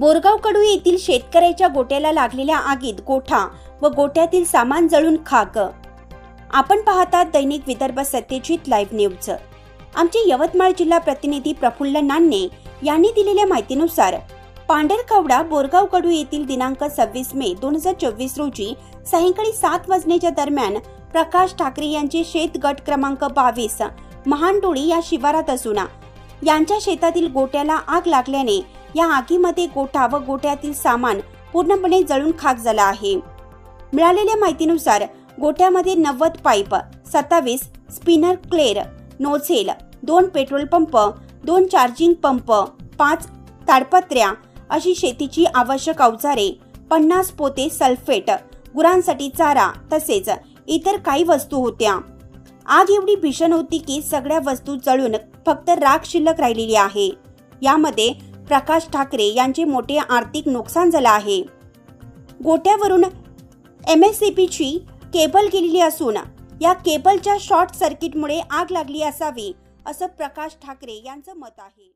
बोरगाव कडू येथील शेतकऱ्याच्या गोट्याला लागलेल्या आगीत गोठा व गोट्यातील सामान जळून खाक. आपण पाहतात दैनिक विदर्भ सत्यजित लाईव्ह न्यूज. आमचे यवतमाळ जिल्हा प्रतिनिधी प्रफुल्ल नान्ने यांनी दिलेल्या माहितीनुसार पांढरकवडा बोरगाव कडू येथील दिनांक सव्वीस मे दोन हजार चोवीस रोजी सायंकाळी सात वाजण्याच्या दरम्यान प्रकाश ठाकरे यांचे शेत गट क्रमांक बावीस महानडोळी या शिवारात असून यांच्या शेतातील गोट्याला आग लागल्याने या आगीमध्ये गोठा व गोठ्यातील सामान पूर्णपणे जळून खाक झाला आहे. मिळालेल्या माहितीनुसार गोठ्यामध्ये नव्वद पाईप सत्तावीस स्पिनर क्लेर नोझेल दोन पेट्रोल पंप दोन चार्जिंग पंप पाच ताडपत्र्या अशी शेतीची आवश्यक अवजारे पन्नास पोते सल्फेट गुरांसाठी चारा तसेच इतर काही वस्तू होत्या. आग एवढी भीषण होती की सगळ्या वस्तू जळून फक्त राख शिल्लक राहिलेली आहे. यामध्ये प्रकाश ठाकरे यांचे मोठे आर्थिक नुकसान झालं आहे. गोट्यावरून एम एस सी पीची केबल गेलेली असून या केबलच्या शॉर्ट सर्किटमुळे आग लागली असावी असं प्रकाश ठाकरे यांचं मत आहे.